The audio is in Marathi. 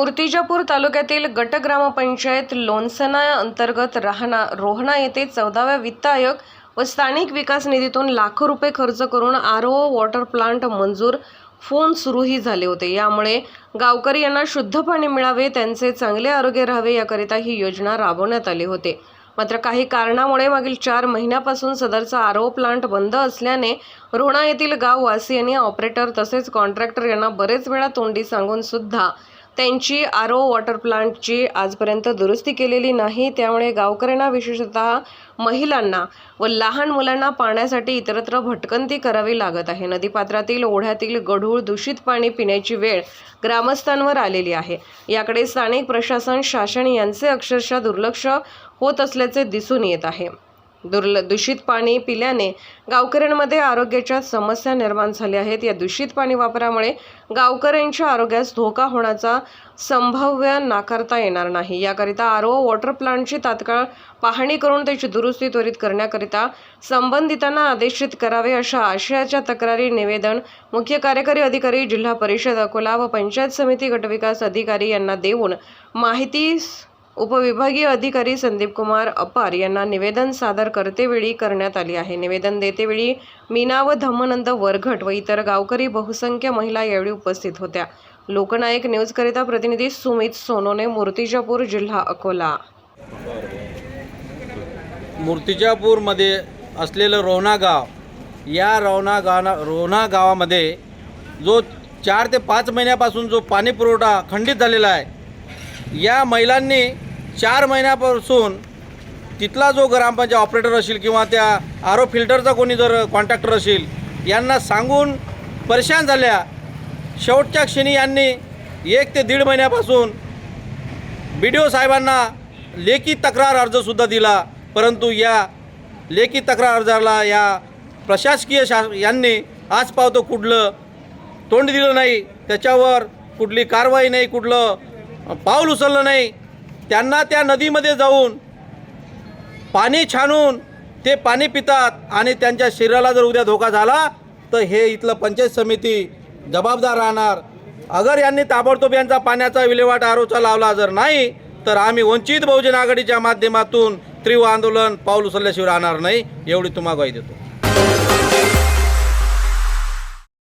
मूर्तिजापूर तालुक्यातील गट ग्रामपंचायत लोणसना अंतर्गत राहणा रोहणा येथे चौदाव्या वित्त आयोग व स्थानिक विकास निधीतून लाखो रुपये खर्च करून आर ओ वॉटर प्लांट मंजूर फोन सुरूही झाले होते. यामुळे गावकरी यांना शुद्ध पाणी मिळावे त्यांचे चांगले आरोग्य राहावे याकरिता ही योजना राबवण्यात आली होती. मात्र काही कारणामुळे मागील चार महिन्यापासून सदरचा आर ओ प्लांट बंद असल्याने रोणा येथील गाववासियांनी ऑपरेटर तसेच कॉन्ट्रॅक्टर यांना बरेच वेळा तोंडी सांगून सुद्धा त्यांची आर ओ वॉटर प्लांटची आजपर्यंत दुरुस्ती केलेली नाही. त्यामुळे गावकऱ्यांना विशेषतः महिलांना व लहान मुलांना पाण्यासाठी इतरत्र भटकंती करावी लागत आहे. नदीपात्रातील ओढ्यातील गढूळ दूषित पाणी पिण्याची वेळ ग्रामस्थांवर आलेली आहे. याकडे स्थानिक प्रशासन शासन यांचे अक्षरशः दुर्लक्ष होत असल्याचे दिसून येत आहे. दुर्ल दूषित पाणी पिल्याने गावकऱ्यांमध्ये आरोग्याच्या समस्या निर्माण झाल्या आहेत. या दूषित पाणी वापरामुळे गावकऱ्यांच्या आरोग्यास धोका होण्याचा संभाव्य नाकारता येणार नाही. याकरिता आर ओ वॉटर प्लांटची तात्काळ पाहणी करून त्याची दुरुस्ती त्वरित करण्याकरिता संबंधितांना आदेशित करावे अशा आशयाच्या तक्रारी निवेदन मुख्य कार्यकारी अधिकारी जिल्हा परिषद अकोला व पंचायत समिती गटविकास अधिकारी यांना देऊन माहिती उपविभागीय अधिकारी संदीप कुमार अपार यांना निवेदन सादर करतेवेळी करण्यात आली आहे. निवेदन देतेवेळी मीना व धम्मनंद वरघट व इतर गावकरी बहुसंख्य महिला यावेळी उपस्थित होत्या. लोकनायक न्यूजकरिता प्रतिनिधी सुमित सोनोने मूर्तिजापूर जिल्हा अकोला. मूर्तिजापूरमध्ये असलेलं रोहना गाव या रोहना गावा रोहना गावामध्ये जो चार ते पाच महिन्यापासून जो पाणी पुरवठा खंडित झालेला आहे या महिलांनी चार महिन्यापासून तिथला जो ग्रामपंचायत ऑपरेटर असेल किंवा त्या आरो फिल्टरचा कोणी जर कॉन्ट्रॅक्टर असेल यांना सांगून परेशान झाल्या. शेवटच्या क्षणी यांनी एक ते दीड महिन्यापासून बी डी ओ साहेबांना लेखी तक्रार अर्जसुद्धा दिला. परंतु या लेखी तक्रार अर्जाला या प्रशासकीय शा यांनी आज पावतो कुठलं तोंड दिलं नाही. त्याच्यावर कुठली कारवाई नाही कुठलं पाऊल उचललं नाही. त्यांना त्या नदीमध्ये जाऊन पाणी छानून ते पाणी पितात आणि त्यांच्या शरीराला जर उद्या धोका झाला तर हे इथलं पंचायत समिती जबाबदार राहणार. अगर यांनी ताबडतोब यांचा पाण्याचा विल्हेवाट आरोचा लावला जर नाही तर आम्ही वंचित बहुजन आघाडीच्या माध्यमातून तीव्र आंदोलन पाऊल उचलल्याशिवाय राहणार नाही एवढी तुम्हाला ग्वाही देतो.